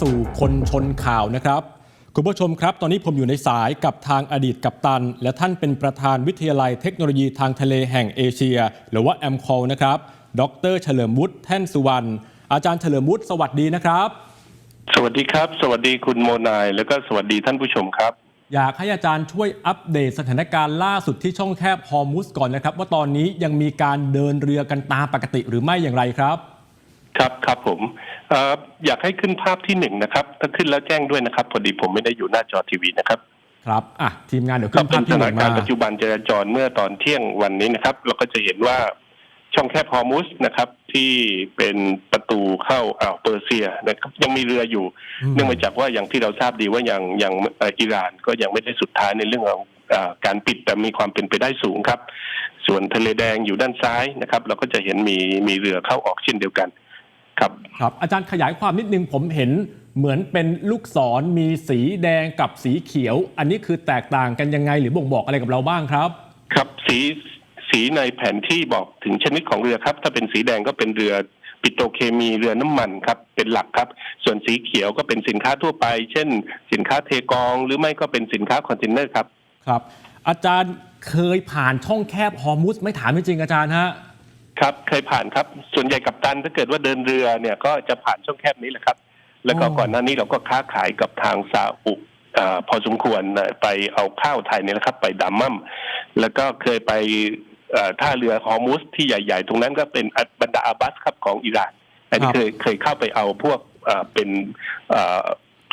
สู่คนชนข่าวนะครับ คุณผู้ชมครับ ตอนนี้ผมอยู่ในสายกับทางอดีตกัปตัน และท่านเป็นประธานวิทยาลัยเทคโนโลยีทางทะเลแห่งเอเชีย หรือว่าแอมคอลนะครับ ดรเฉลิมวุฒิแท่นสุวรรณอาจารย์เฉลิมวุฒิสวัสดีนะครับ สวัสดีครับ สวัสดีคุณโมนาย แล้วก็สวัสดีท่านผู้ชมครับ อยากให้อาจารย์ช่วยอัปเดตสถานการณ์ล่าสุดที่ช่องแคบฮอร์มุสก่อนนะครับ ว่าตอนนี้ยังมีการเดินเรือกันตามปกติหรือไม่อย่างไรครับ ครับครับผมเอออยากให้ขึ้นภาพที่หนึ่งนะครับ ถ้าขึ้นแล้วแจ้งด้วยนะครับ พอดีผมไม่ได้อยู่หน้าจอทีวีนะครับครับอะทีมงานเดี๋ยวก็ขึ้นเป็ภานพสที่หถานึ่นงกามารปัจจุบันจราจรเมื่อตอนเที่ยงวันนี้นะครับ เราก็จะเห็นว่าช่องแคบฮอร์มุสนะครับ ที่เป็นประตูเข้าอ่าวเปอร์เซียนะครับ ยังมีเรืออยู่ อืม เนื่องมาจากว่าอย่างที่เราทราบดีว่าอย่างอย่างเอ่ออิหร่านก็ยังไม่ได้สุดท้ายในเรื่องของอาการปิดแต่มีความเป็นไปได้สูงครับ ส่วนทะเลแดงอยู่ด้านซ้ายนะครับ เราก็จะเห็นมีมีเรือเข้าออกเช่นเดียวกัน ครับครับ อาจารย์ขยายความนิดนึงผมเห็นเหมือนเป็นลูกศรมีสีแดงกับสีเขียว อันนี้คือแตกต่างกันยังไงหรือบ่งบอกอะไรกับเราบ้างครับ ครับสีสีในแผนที่บอกถึงชนิดของเรือครับ ถ้าเป็นสีแดงก็เป็นเรือปิโตรเคมีเรือน้ำมันครับ เป็นหลักครับ ส่วนสีเขียวก็เป็นสินค้าทั่วไป เช่น สินค้าเทกองหรือไม่ก็เป็นสินค้าคอนเทนเนอร์ครับครับ อาจารย์เคยผ่านช่องแคบฮอร์มุสไม่ถามจริงๆอาจารย์ฮะ ครับเคยผ่านครับ ส่วนใหญ่กับตันถ้าเกิดว่าเดินเรือเนี่ยก็จะผ่านช่องแคบนี้แหละครับ แล้วก็อ๋อก่อนหน้านี้เราก็ค้าขายกับทางซาอุเอ่อพอสมควรนะไปเอาข้าวไทยเนี่ยนะครับ ไปดัมมัมแล้วก็เคยไปเอ่อท่าเรือฮอร์มุสที่ใหญ่ ๆ ตรงนั้นก็เป็นบรรดาอาบัสครับของอิหร่านอันนี้เคยเคยเข้าไปเอาพวกเอ่อเป็นเอ่อ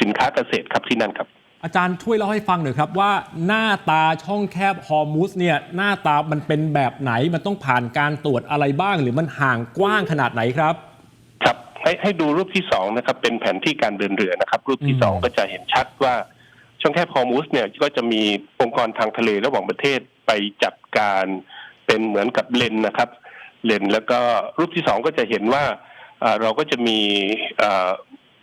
สินค้าเกษตรครับที่นั่นครับ อาจารย์ช่วยเล่าให้ฟังหน่อยครับว่าหน้าตาช่องแคบฮอร์มุสเนี่ยหน้าตามันเป็นแบบไหนมันต้องผ่านการตรวจอะไรบ้าง หรือมันห่างกว้างขนาดไหนครับ ครับให้ให้ดูรูปที่สองนะครับ เป็นแผนที่การเดินเรือนะครับ รูปที่สองก็จะเห็นชัดว่าช่องแคบฮอร์มุสเนี่ยก็จะมีองค์กรทางทะเลระหว่างประเทศไปจัดการเป็นเหมือนกับเลนนะครับ เลนแล้วก็รูปที่สองก็จะเห็นว่าเราก็จะมี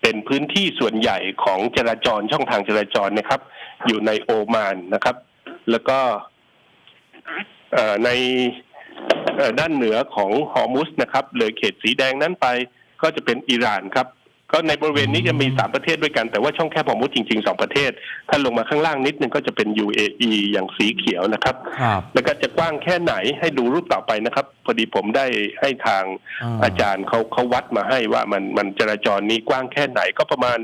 เป็นพื้นที่ส่วนใหญ่ของจราจรช่องทางจราจรนะครับ อยู่ในโอมานนะครับ แล้วก็ในด้านเหนือของฮอร์มุสนะครับ เลยเขตสีแดงนั้นไปก็จะเป็นอิหร่านครับ ก็ในบริเวณนี้จะมีสามประเทศด้วยกัน แต่ว่าช่องแคบฮอร์มุสจริงๆสองประเทศ ถ้าลงมาข้างล่างนิดนึงก็จะเป็น UAE อย่างสีเขียวนะครับ ครับ แล้วก็จะกว้างแค่ไหนให้ดูรูปต่อไปนะครับ พอดีผมได้ให้ทางอ่า อาจารย์เขาเขาวัดมาให้ว่ามันมันจราจรนี้กว้างแค่ไหนก็ประมาณ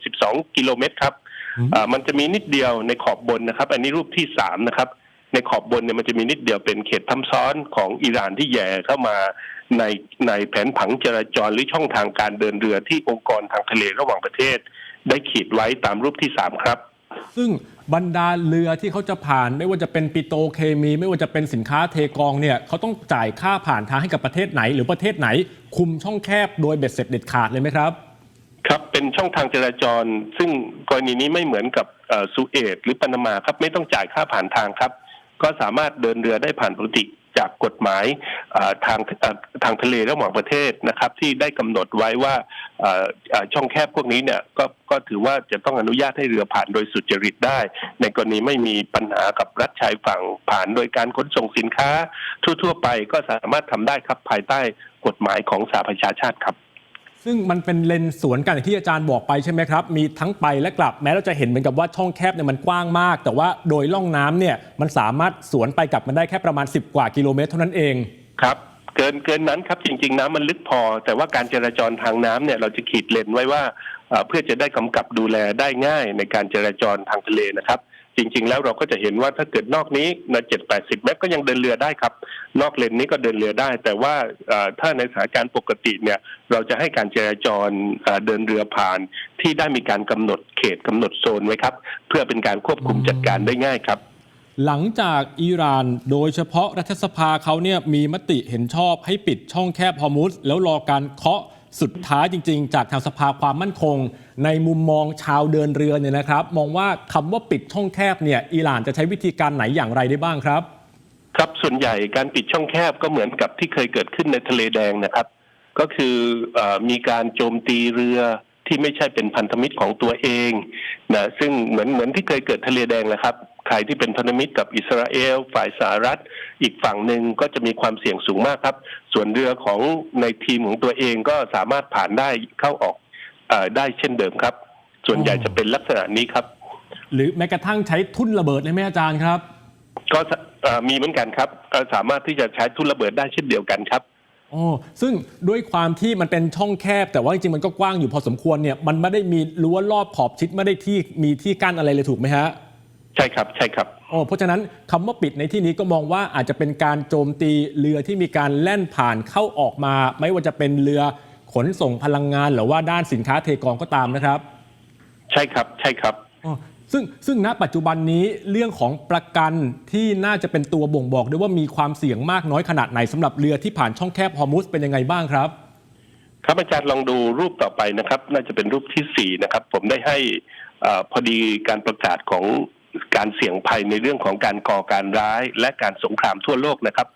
11-12 กิโลเมตรครับอืม อ่ามันจะมีนิดเดียวในขอบบนนะครับ อันนี้รูปที่สามนะครับ ในขอบบนเนี่ยมันจะมีนิดเดียวเป็นเขตทับซ้อนของอิหร่านที่แย่เข้ามาในในแผนผังจราจรหรือช่องทางการเดินเรือที่องค์กรทางทะเลระหว่างประเทศ ได้ขีดไว้ตามรูปที่สามครับ ซึ่งบรรดาเรือที่เขาจะผ่านไม่ว่าจะเป็นปิโตรเคมี ไม่ว่าจะเป็นสินค้าเทกองเนี่ยเขาต้องจ่ายค่าผ่านทางให้กับประเทศไหน หรือประเทศไหน คุมช่องแคบโดยเบ็ดเสร็จเด็ดขาดเลยไหมครับครับเป็นช่องทางจราจร ซึ่งกรณีนี้ไม่เหมือนกับเอ่อสุเอตหรือปานามาครับไม่ต้องจ่ายค่าผ่านทางครับ ก็สามารถเดินเรือได้ผ่านปกติจากกฎหมายทางทางทะเลระหว่างประเทศนะครับ ที่ได้กำหนดไว้ว่าช่องแคบพวกนี้เนี่ยก็ก็ถือว่าจะต้องอนุญาตให้เรือผ่านโดยสุจริตได้ ในกรณีไม่มีปัญหากับรัฐชายฝั่งผ่านโดยการขนส่งสินค้า ทั่ว ๆ ไปก็สามารถทำได้ครับภายใต้กฎหมายของสหประชาชาติครับ ซึ่งมันเป็นเลนสวนกันอย่างที่อาจารย์บอกไปใช่ไหมครับ มีทั้งไปและกลับแม้เราจะเห็นเหมือนกับว่าช่องแคบเนี่ยมันกว้างมาก แต่ว่าโดยล่องน้ำเนี่ยมันสามารถสวนไปกลับมันได้แค่ประมาณ 10 กว่ากิโลเมตรเท่านั้นเองครับเกินเกินนั้นครับจริง ๆ น้ำมันลึกพอ แต่ว่าการจราจรทางน้ำเนี่ยเราจะขีดเลนไว้ว่าเอ่อเพื่อจะได้กำกับดูแลได้ง่ายในการจราจรทางทะเลนะครับ จริง ๆ แล้วเราก็จะเห็นว่าถ้าเกิดนอกนี้ในะเจ็ดแปดสิบเมตรก็ยังเดินเรือได้ครับ นอกเลนนี้ก็เดินเรือได้ แต่ว่าถ้าในสถานการณ์ปกติเนี่ยเราจะให้การจราจรเดินเรือผ่านที่ได้มีการกำหนดเขตกำหนดโซนไว้ครับ เพื่อเป็นการควบคุมจัดการได้ง่ายครับหลังจากอิหร่านโดยเฉพาะรัฐสภาเขาเนี่ยมีมติเห็นชอบให้ปิดช่องแคบฮอร์มุสแล้วรอการเคาะสุดท้ายจริง ๆ จากทางสภาความมั่นคง ในมุมมองชาวเดินเรือเนี่ยนะครับ มองว่าคำว่าปิดช่องแคบเนี่ยอิหร่านจะใช้วิธีการไหนอย่างไรได้บ้างครับ ครับส่วนใหญ่การปิดช่องแคบก็เหมือนกับที่เคยเกิดขึ้นในทะเลแดงนะครับ ก็คืออมีการโจมตีเรือที่ไม่ใช่เป็นพันธมิตรของตัวเองนะซึ่งเหมือนเหมือนที่เคยเกิดทะเลแดงแหละครับใครที่เป็นพันธมิตรกับอิสราเอล ฝ่ายสหรัฐ อีกฝั่งหนึ่งก็จะมีความเสี่ยงสูงมากครับ ส่วนเรือของในทีมของตัวเองก็สามารถผ่านได้เข้าออก ได้เช่นเดิมครับ ส่วนใหญ่อ๋อจะเป็นลักษณะนี้ครับ หรือแม้กระทั่งใช้ทุ่นระเบิดเลยไหมอาจารย์ครับ ก็สเอ่อมีเหมือนกันครับก็สามารถที่จะใช้ทุ่นระเบิดได้เช่นเดียวกันครับอ๋อซึ่งด้วยความที่มันเป็นช่องแคบ แต่ว่าจริงๆมันก็กว้างอยู่พอสมควรเนี่ยมันไม่ได้มีรั้วรอบขอบชิดไม่ได้ที่มีที่กั้นอะไรเลยถูกไหมฮะใช่ครับใช่ครับโอ้เพราะฉะนั้นคำว่าปิดในที่นี้ก็มองว่าอาจจะเป็นการโจมตีเรือที่มีการแล่นผ่านเข้าออกมา ไม่ว่าจะเป็นเรือ ขนส่งพลังงานหรือว่าด้านสินค้าเทกองก็ตามนะครับ ใช่ครับใช่ครับอ๋อซึ่งซึ่งณปัจจุบันนี้เรื่องของประกันที่น่าจะเป็นตัวบ่งบอกด้วยว่ามีความเสี่ยงมากน้อยขนาดไหนสำหรับเรือที่ผ่านช่องแคบฮอร์มุสเป็นยังไงบ้างครับ ครับอาจารย์ลองดูรูปต่อไปนะครับ น่าจะเป็นรูปที่สี่นะครับ ผมได้ให้เออพอดีการประกาศของการเสี่ยงภัยในเรื่องของการก่อการร้าย และการสงครามทั่วโลกนะครับ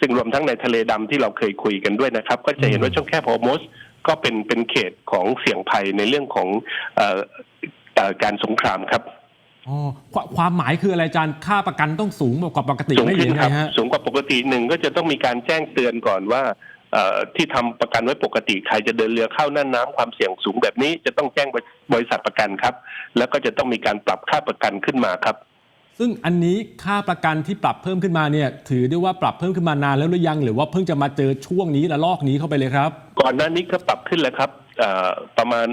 ซึ่งรวมทั้งในทะเลดำที่เราเคยคุยกันด้วยนะครับ ก็จะเห็นว่าช่องแคบฮอร์มุสก็เป็นเป็นเขตของเสี่ยงภัยในเรื่องของเออเอ่อการสงครามครับอ๋อความความหมายคืออะไรอาจารย์ค่าประกันต้องสูงกว่าปกติสูงไม่ขึ้ใช่นไงครับฮะสูงกว่าปกติหนึ่งก็จะต้องมีการแจ้งเตือนก่อนว่าเอ่อที่ทำประกันไว้ปกติใครจะเดินเรือเข้าน่านน้ำความเสี่ยงสูงแบบนี้จะต้องแจ้งบริษัทประกันครับ แล้วก็จะต้องมีการปรับค่าประกันขึ้นมาครับ ซึ่งอันนี้ค่าประกันที่ปรับเพิ่มขึ้นมาเนี่ยถือได้ว่าปรับเพิ่มขึ้นมานานแล้วหรือยัง หรือว่าเพิ่งจะมาเจอช่วงนี้ละลอกนี้เข้าไปเลยครับ ก่อนหน้านี้ก็ปรับขึ้นแล้วครับเอ่อประมาณ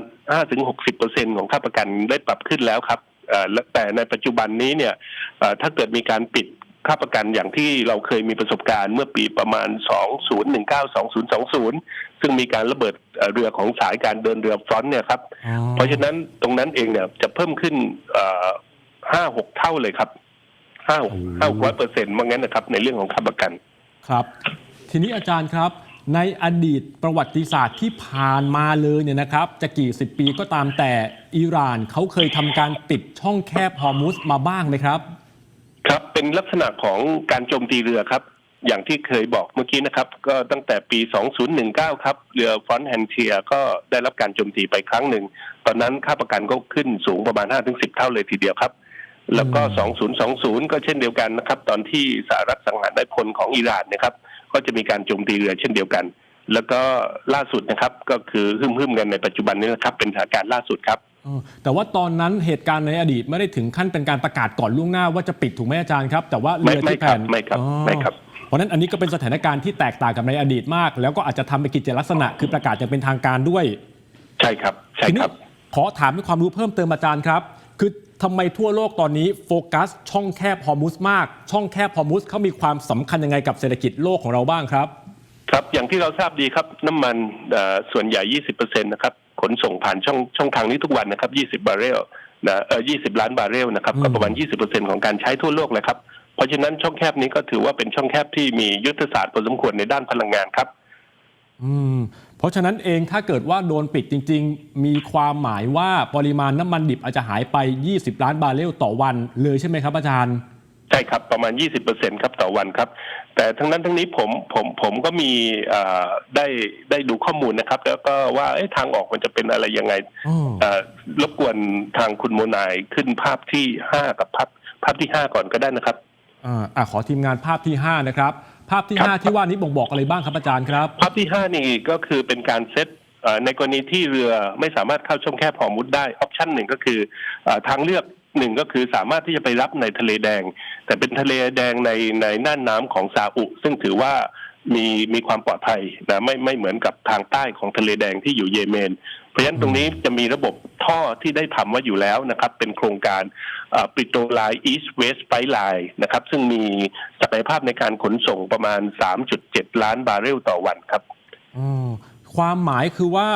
5-60%ของค่าประกันได้ปรับขึ้นแล้วครับเอ่อและแต่ในปัจจุบันนี้เนี่ยเอ่อถ้าเกิดมีการปิดค่าประกันอย่างที่เราเคยมีประสบการณ์เมื่อปีประมาณ 2019-2020 ซึ่งมีการระเบิดเอ่อเรือของสายการเดินเรือฟรอนต์เนี่ยครับ เพราะฉะนั้นตรงนั้นเองเนี่ยจะเพิ่มขึ้น ห้าหกเท่าเลยครับห้าโอ้โหห้าร้อยเปอร์เซ็นต์ว่างั้นนะครับ ในเรื่องของค่าประกันครับ ทีนี้อาจารย์ครับ ในอดีตประวัติศาสตร์ที่ผ่านมาเลยเนี่ยนะครับ จะกี่สิบปีก็ตามแต่อิหร่านเขาเคยทำการปิดช่องแคบฮอร์มุสมาบ้างไหมครับ ครับเป็นลักษณะของการโจมตีเรือครับ อย่างที่เคยบอกเมื่อกี้นะครับ ก็ตั้งแต่ปี 2019 ครับ เรือฟรอนต์แฮนเทียก็ได้รับการโจมตีไปครั้งหนึ่ง ตอนนั้นค่าประกันก็ขึ้นสูงประมาณ 5-10 เท่าเลยทีเดียวครับ แล้วก็ 2020 ก็เช่นเดียวกันนะครับ ตอนที่สหรัฐสังหารนายพลของอิหร่านนะครับ ก็จะมีการโจมตีเรือเช่นเดียวกัน แล้วก็ล่าสุดนะครับก็คือหึ่มๆกันในปัจจุบันนี้นะครับ เป็นสถานการณ์ล่าสุดครับเออแต่ว่าตอนนั้นเหตุการณ์ในอดีตไม่ได้ถึงขั้นเป็นการประกาศก่อนล่วงหน้าว่าจะปิดถูกไหมอาจารย์ครับ แต่ว่าเรือไม่ที่ไม่ครับแผ่นไม่ครับอ๋อไม่ครับเพราะฉะนั้นอันนี้ก็เป็นสถานการณ์ที่แตกต่างกับในอดีตมาก แล้วก็อาจจะทำเป็นกิจลักษณะ คือประกาศอย่างเป็นทางการด้วย ใช่ครับ ใช่ทีนี้ครับขอถามด้วยความรู้เพิ่มเติมอาจารย์ครับ คือทำไมทั่วโลกตอนนี้โฟกัส ช่องแคบฮอร์มุสมาก ช่องแคบฮอร์มุสเขามีความสำคัญยังไงกับเศรษฐกิจโลกของเราบ้างครับ ครับอย่างที่เราทราบดีครับน้ำมันเอ่อส่วนใหญ่ 20%นะครับขนส่งผ่านช่องช่องทางนี้ทุกวันนะครับ 20 บาร์เรลนะเออ20 ล้านบาร์เรลนะครับอืมก็ประมาณ 20%ของการใช้ทั่วโลกเลยครับเพราะฉะนั้นช่องแคบนี้ก็ถือว่าเป็นช่องแคบที่มียุทธศาสตร์พอสมควรในด้านพลังงานครับอืม เพราะฉะนั้นเองถ้าเกิดว่าโดนปิดจริง ๆ มีความหมายว่าปริมาณน้ำมันดิบอาจจะหายไป 20 ล้านบาร์เรลต่อวันเลยใช่ไหมครับอาจารย์ใช่ครับ ประมาณ 20%ครับต่อวันครับ แต่ทั้งนั้นทั้งนี้ผมผมผมก็มีเอ่อได้ได้ดูข้อมูลนะครับ แล้วก็ว่าเอ๊ะทางออกมันจะเป็นอะไรยังไงอ๋อเอ่อรบกวนทางคุณโมนายขึ้นภาพที่ห้ากับภาพภาพที่ห้าก่อนก็ได้นะครับอ่าอะขอทีมงานภาพที่ 5 นะครับ ภาพที่ ครับ 5 ที่ว่านี้บ่งบอกอะไรบ้างครับอาจารย์ครับ ภาพที่ห้านี่ก็คือเป็นการเซตเอ่อในกรณีที่เรือไม่สามารถเข้าช่องแคบฮอร์มุดได้ออปชันหนึ่งก็คือเอ่อทางเลือกหนึ่งก็คือสามารถที่จะไปรับในทะเลแดง แต่เป็นทะเลแดงในในน่านน้ำของซาอุ ซึ่งถือว่ามีมีความปลอดภัยนะไม่ไม่เหมือนกับทางใต้ของทะเลแดงที่อยู่เยเมนเพ ราะฉะนั้นตรงนี้จะมีระบบท่อที่ได้ทำไว้อยู่แล้วนะครับ เป็นโครงการปิโตรไลน์อีสเวสไ p ไลน์นะครับ ซึ่งมีศักยภาพในการขนส่งประมาณ 3.7 ล้านบาร์เรลต่อวันครับความหมายคือว่า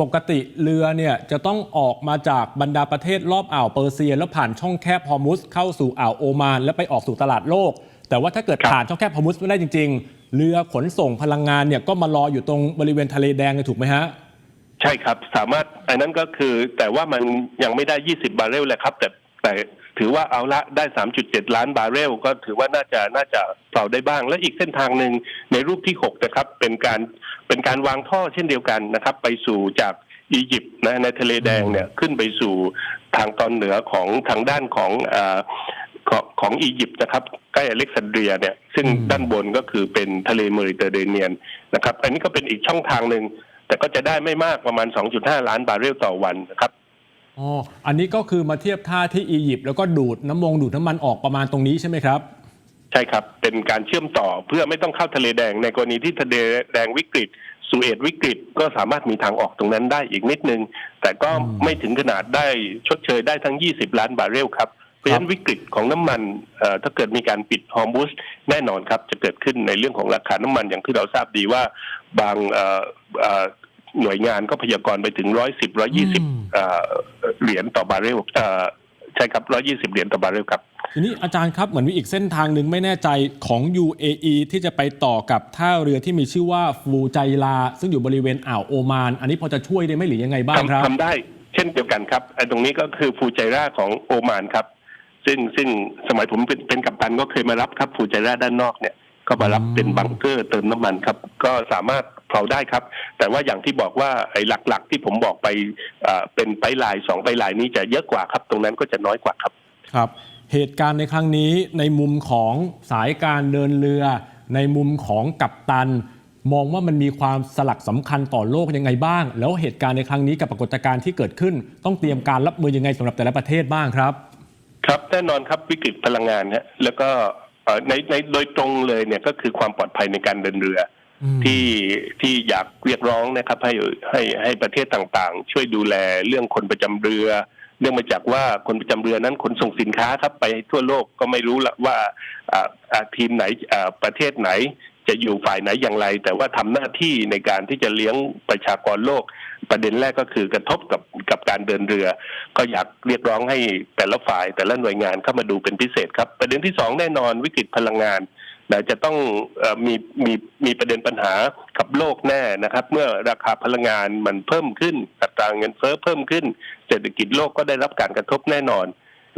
ปกติเรือเนี่ยจะต้องออกมาจากบรรดาประเทศรอบอ่าวเปอร์เซีย แล้วผ่านช่องแคบฮอร์มุสเข้าสู่อ่าวโอมาน แล้วไปออกสู่ตลาดโลก แต่ว่าถ้าเกิดผ่านช่องแคบฮอร์มุสไม่ได้จริง ๆ เรือขนส่งพลังงานเนี่ยก็มารออยู่ตรงบริเวณทะเลแดงเลยถูกไหมฮะ ใช่ครับสามารถอันนั้นก็คือ แต่ว่ามันยังไม่ได้ 20 บาร์เรลแหละครับ แต่แต่ถือว่าเอาละได้ 3.7 ล้านบาร์เรล ก็ถือว่าน่าจะน่าจะเปล่าได้บ้าง และอีกเส้นทางหนึ่งในรูปที่6นะครับเป็นการเป็นการวางท่อเช่นเดียวกันนะครับ ไปสู่จากอียิปต์นะในทะเลแดงเนี่ยขึ้นไปสู่ทางตอนเหนือของทางด้านของเอ่อของของอียิปต์นะครับใกล้อเล็กซานเดรียเนี่ยซึ่งอืมด้านบนก็คือเป็นทะเลเมดิเตอร์เรเนียนนะครับ อันนี้ก็เป็นอีกช่องทางหนึ่ง แต่ก็จะได้ไม่มากประมาณ 2.5 ล้านบาร์เรลต่อวันนะครับอ๋ออันนี้ก็คือมาเทียบท่าที่อียิปต์แล้วก็ดูดน้ำมงดูดน้ำมันออกประมาณตรงนี้ใช่ไหมครับ ใช่ครับเป็นการเชื่อมต่อเพื่อไม่ต้องเข้าทะเลแดงในกรณีที่ทะเลแดงวิกฤตสุเอตวิกฤตก็สามารถมีทางออกตรงนั้นได้อีกนิดนึง แต่ก็อืมไม่ถึงขนาดได้ชดเชยได้ทั้ง 20 ล้านบาร์เรลครับ เพราะฉะนั้นวิกฤตของน้ำมันเอ่อถ้าเกิดมีการปิดฮอร์มุสแน่นอนครับ จะเกิดขึ้นในเรื่องของราคาน้ำมันอย่างที่เราทราบดีว่าบางเอ่อเอ่อหน่วยงานก็พยากรณ์ไปถึงร้อยสิบร้อยี่สิบเหรียญต่อบาร์เรลเอ่อใช่ครับร้อยี่สิบเหรียญต่อบาร์เรลครับทีนี้อาจารย์ครับเหมือนมีอีกเส้นทางหนึ่งไม่แน่ใจของ UAE ที่จะไปต่อกับท่าเรือที่มีชื่อว่าฟูไจลา ซึ่งอยู่บริเวณอ่าวโอมาน อันนี้พอจะช่วยได้ไหมหรือยังไงบ้างครับทำทำได้ เช่นเดียวกันครับไอ้ตรงนี้ก็คือฟูไจราของโอมานครับ ซึ่งซึ่งสมัยผมเป็นเป็นกัปตันก็เคยมารับครับฟูไจราด้านนอกเนี่ยก็มารับอืมเป็นบังเกอร์เติมน้ำมันครับ ก็สามารถเผาได้ครับ แต่ว่าอย่างที่บอกว่าไอ้หลักๆ ที่ผมบอกไปเอ่อเป็นไปลายสองไปลายนี้จะเยอะกว่าครับ ตรงนั้นก็จะน้อยกว่าครับครับ เหตุการณ์ในครั้งนี้ในมุมของสายการเดินเรือ ในมุมของกัปตัน มองว่ามันมีความสลักสำคัญต่อโลกยังไงบ้าง แล้วเหตุการณ์ในครั้งนี้กับปรากฏการณ์ที่เกิดขึ้น ต้องเตรียมการรับมือยังไงสำหรับแต่ละประเทศบ้างครับ ครับแน่นอนครับวิกฤตพลังงานฮะแล้วก็เอ่อในในโดยตรงเลยเนี่ยก็คือความปลอดภัยในการเดินเรืออืมที่ที่อยากเรียกร้องนะครับ ให้ให้ให้ประเทศต่างๆ ช่วยดูแลเรื่องคนประจำเรือ เนื่องมาจากว่าคนประจำเรือนั้นขนส่งสินค้าครับไปทั่วโลกก็ไม่รู้ละว่าอ่าอ่าทีมไหนอ่าประเทศไหน จะอยู่ฝ่ายไหนอย่างไร แต่ว่าทำหน้าที่ในการที่จะเลี้ยงประชากรโลก ประเด็นแรกก็คือกระทบกับกับการเดินเรือ ก็อยากเรียกร้องให้แต่ละฝ่าย แต่ละหน่วยงานเข้ามาดูเป็นพิเศษครับ ประเด็นที่สองแน่นอนวิกฤตพลังงานนะจะต้องอมีมีมีประเด็นปัญหากับโลกแน่นะครับ เมื่อราคาพลังงานมันเพิ่มขึ้นอัตราเงินเฟ้อเพิ่มขึ้น เศรษฐกิจโลกก็ได้รับการกระทบแน่นอน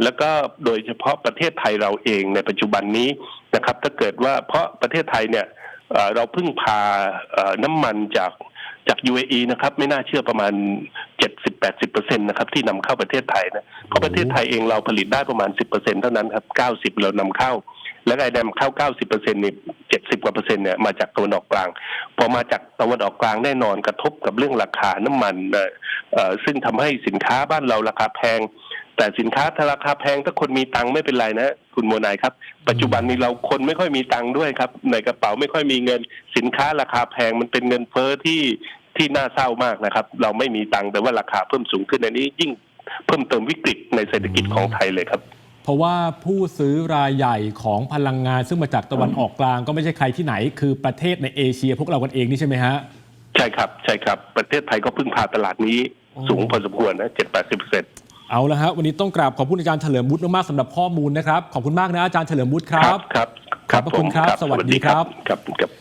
แล้วก็โดยเฉพาะประเทศไทยเราเองในปัจจุบันนี้นะครับ ถ้าเกิดว่าเพราะประเทศไทยเนี่ย เอ่อเราพึ่งพาน้ำมันจากจาก UAE นะครับ ไม่น่าเชื่อประมาณ 70-80%นะครับ ที่นำเข้าประเทศไทยนะเพราะประเทศไทยเองเราผลิตได้ประมาณ 10%เท่านั้นครับ 90 เรานำเข้า และไอ้นำเข้า 90%เนี่ย70 กว่าเปอร์เซ็นต์เนี่ยมาจากตะวันออกกลาง พอมาจากตะวันออกกลางแน่นอนกระทบกับเรื่องราคาน้ำมันเอ่อเอ่อซึ่งทำให้สินค้าบ้านเราราคาแพง แต่สินค้าถ้าราคาแพงถ้าคนมีตังค์ไม่เป็นไรนะคุณโมนายครับ ปัจจุบันนี้เราคนไม่ค่อยมีตังค์ด้วยครับ ในกระเป๋าไม่ค่อยมีเงิน สินค้าราคาแพงมันเป็นเงินเฟ้อที่ที่น่าเศร้ามากนะครับ เราไม่มีตังค์แต่ว่าราคาเพิ่มสูงขึ้นอันนี้ยิ่งเพิ่มเติมวิกฤตในเศรษฐกิจของไทยเลยครับ เพราะว่าผู้ซื้อรายใหญ่ของพลังงานซึ่งมาจากตะวันออกกลางก็ไม่ใช่ใครที่ไหน คือประเทศในเอเชีย พวกเรากันเองนี่ใช่ไหมฮะใช่ครับใช่ครับประเทศไทยก็พึ่งพาตลาดนี้โอ้สูงพอสมควรนะเจ็ดแปดสิบเปอร์เซ็นต์ เอาละฮะวันนี้ต้องกราบขอบคุณอาจารย์เฉลิมวุฒิมากๆสำหรับข้อมูลนะครับ ขอบคุณมากนะอาจารย์เฉลิมวุฒิครับ ครับ ขอบพระคุณครับผมสวัสดีครับ ครับครับ